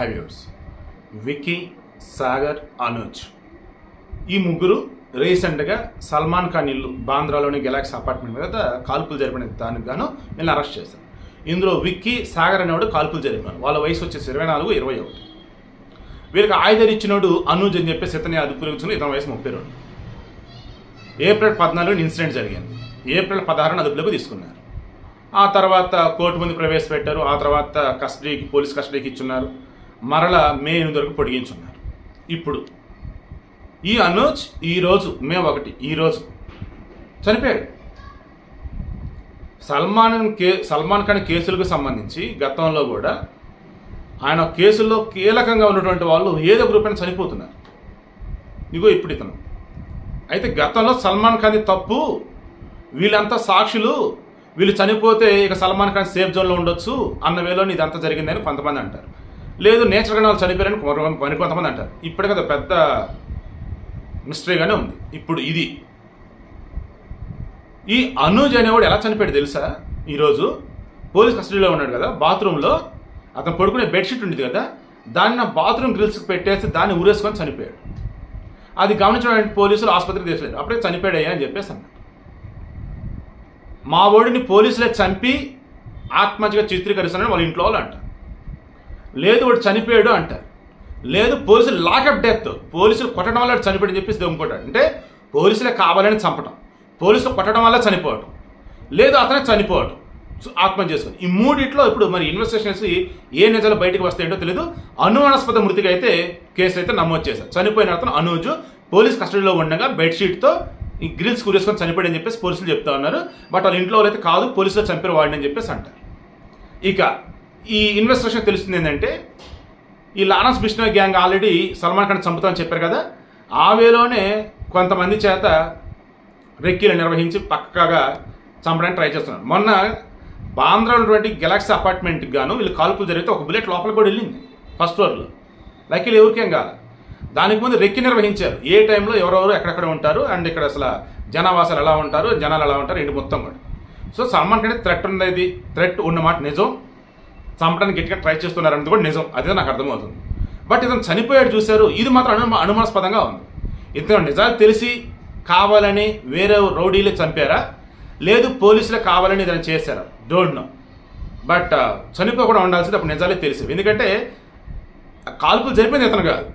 హైవ్యూర్స్ విక్కీ సాగర్ అనుజ్. ఈ ముగ్గురు రీసెంట్గా సల్మాన్ ఖాన్ ఇల్లు బాంద్రాలోని గెలాక్సీ అపార్ట్మెంట్ మీద కాల్పులు జరిపిన దానికి గాను వీళ్ళని అరెస్ట్ చేశారు. ఇందులో విక్కీ సాగర్ అనేవాడు కాల్పులు జరిపారు. వాళ్ళ వయసు వచ్చేసి ఇరవై నాలుగు ఇరవై ఒకటి. వీరికి ఆయుధాలు ఇచ్చినోడు అనుజ్ అని చెప్పేసి ఇతని అదుపులోకి వచ్చిన ఇతని వయసు ముప్పై రెండు. ఏప్రిల్ పద్నాలుగు ఇన్సిడెంట్ జరిగింది. ఏప్రిల్ పదహారున అదుపులోకి తీసుకున్నారు. ఆ తర్వాత కోర్టు ముందు ప్రవేశపెట్టారు. ఆ తర్వాత కస్టడీకి పోలీస్ కస్టడీకి ఇచ్చున్నారు. మరల మే ఎనిమిది వరకు పొడిగించున్నారు. ఇప్పుడు ఈ అనుజ్ ఈరోజు మే ఒకటి ఈరోజు చనిపోయాడు. సల్మాన్ కే సల్మాన్ ఖాన్ కేసులకు సంబంధించి గతంలో కూడా ఆయన కేసుల్లో కీలకంగా ఉన్నటువంటి వాళ్ళు ఏదో గ్రూప్ అయినా చనిపోతున్నారు. ఇగో ఇప్పుడు ఇతను. అయితే గతంలో సల్మాన్ ఖాన్ తప్పు వీళ్ళంతా సాక్షులు వీళ్ళు చనిపోతే ఇక సల్మాన్ ఖాన్ సేఫ్ జోన్లో ఉండొచ్చు అన్న వేలో ఇదంతా జరిగిందని కొంతమంది అంటారు. లేదు నేచురల్గా వాళ్ళు చనిపోయారని కొంత- మరి కొంతమంది అంటారు. ఇప్పుడే కదా పెద్ద మిస్టరీగానే ఉంది. ఇప్పుడు ఇది. ఈ అనుజ్ అనేవాడు ఎలా చనిపోయాడు తెలుసా? ఈరోజు పోలీస్ కస్టడీలో ఉన్నాడు కదా బాత్రూంలో. అతను పడుకునే బెడ్షీట్ ఉండేది కదా దాన్ని నా బాత్రూమ్ గ్రిల్స్కి పెట్టేసి దాన్ని ఊరేసుకొని చనిపోయాడు. అది గమనించిన పోలీసులు ఆసుపత్రికి తీసలేదు అప్పుడే చనిపోయాడయ్యా అని చెప్పేసి అన్నాడు. మా ఓడిని పోలీసులే చంపి ఆత్మహత్యగా చిత్రీకరిస్తానని వాళ్ళ ఇంట్లో వాళ్ళు అంటారు. లేదు వాడు చనిపోయాడు అంటారు. లేదు పోలీసులు లాకప్ డెత్. పోలీసులు కొట్టడం వల్ల చనిపోయాడు చెప్పేసి దొంగకుంటాడు అంటే పోలీసులే కావాలని చంపటం. పోలీసులు కొట్టడం వల్ల చనిపోవటం. లేదు అతనే చనిపోవటం. ఆత్మహత్య చేసుకుని. ఈ మూడిట్లో ఇప్పుడు మరి ఇన్వెస్టిగేషన్స్ ఏ నిజాలు బయటకు వస్తాయంటో తెలియదు అనుమానాస్పద మృతికి అయితే కేసు అయితే నమోదు చేశారు. చనిపోయిన అతను అనూజు. పోలీస్ కస్టడీలో ఉండగా బెడ్షీట్తో ఈ గ్రిల్స్ కురేసుకొని చనిపోయాడని చెప్పేసి పోలీసులు చెప్తా ఉన్నారు. బట్ వాళ్ళ ఇంట్లో వాళ్ళైతే కాదు పోలీసులు చంపారు వాడిని అని చెప్పేసి అంటారు. ఇక ఈ ఇన్వెస్టిగేషన్ తెలుస్తుంది ఏంటంటే ఈ Lawrence Bishnoi gang already Salman Khan చంపుతామని చెప్పారు కదా ఆ వేలోనే కొంతమంది చేత రెక్కీలు నిర్వహించి పక్కగా చంపడానికి ట్రై చేస్తున్నారు. మొన్న బాంద్రా ఉన్నటువంటి గెలాక్సీ అపార్ట్మెంట్కి గాను వీళ్ళు కాల్పులు జరిగితే ఒక బుల్లెట్ లోపల కూడా వెళ్ళింది ఫస్ట్ ఫ్లోర్లో. లక్కీలు ఎవరికేం కాదు. దానికి ముందు రెక్కి నిర్వహించారు. ఏ టైంలో ఎవరెవరు ఎక్కడెక్కడ ఉంటారు అండ్ ఇక్కడ అసలు జనావాసాలు ఎలా ఉంటారు జనాలు ఎలా ఉంటారు ఇంటి మొత్తం కూడా. సో సల్మాన్ ఖాన్ థ్రెట్ ఉన్నది థ్రెట్ ఉన్నమాట నిజం. చంపడానికి గట్టిగా ట్రై చేస్తున్నారన్నది కూడా నిజం. అదే నాకు అర్థమవుతుంది. బట్ ఇతను చనిపోయాడు చూశారు ఇది మాత్రం అను అనుమానాస్పదంగా ఉంది. ఇతను నిజాలు తెలిసి కావాలని వేరే రౌడీలే చంపారా? లేదు పోలీసులే కావాలని ఇతను చేశారా? డోంట్ నో బట్ చనిపోకుండా ఉండాల్సింది అప్పుడు నిజాలే తెలిసి ఎందుకంటే కాల్పులు జరిపింది ఇతను కాదు.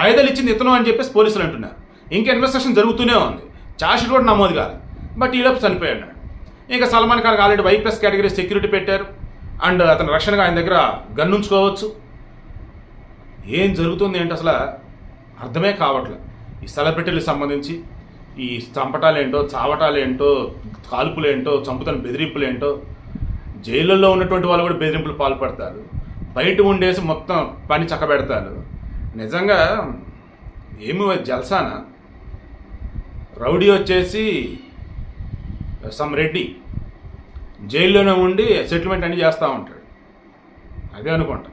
ఆయుధాలు ఇచ్చింది ఇతను అని చెప్పేసి పోలీసులు అంటున్నారు. ఇంకా ఇన్వెస్టిగేషన్ జరుగుతూనే ఉంది. చార్జ్షీట్ కూడా నమోదు కాదు బట్ ఈలోపు చనిపోయాడు ఇంకా Salman Khan already YPS category security పెట్టారు. అండ్ అతని రక్షణగా ఆయన దగ్గర గన్నుంచుకోవచ్చు ఏం జరుగుతుంది ఏంటి అసలు? అర్థమే కావట్లేదు. ఈ సెలబ్రిటీలకు సంబంధించి ఈ చంపటాలేంటో చావటాలేంటో కాల్పులేంటో చంపుతాను బెదిరింపులేంటో జైళ్ళల్లో ఉన్నటువంటి వాళ్ళు కూడా బెదిరింపులు పాల్పడతారు. బయట ఉండేసి మొత్తం పని చక్కబెడతారు. నిజంగా ఏమి జల్సానా? రౌడీ వచ్చేసి సమ్ రెడ్డి. జైల్లోనే ఉండి సెటిల్మెంట్ అన్ని చేస్తూ ఉంటాడు. అదే అనుకుంటా.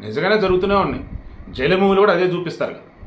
నిజంగానే జరుగుతూనే ఉన్నాయి. జైలు మూవీలు కూడా అదే చూపిస్తారు కదా.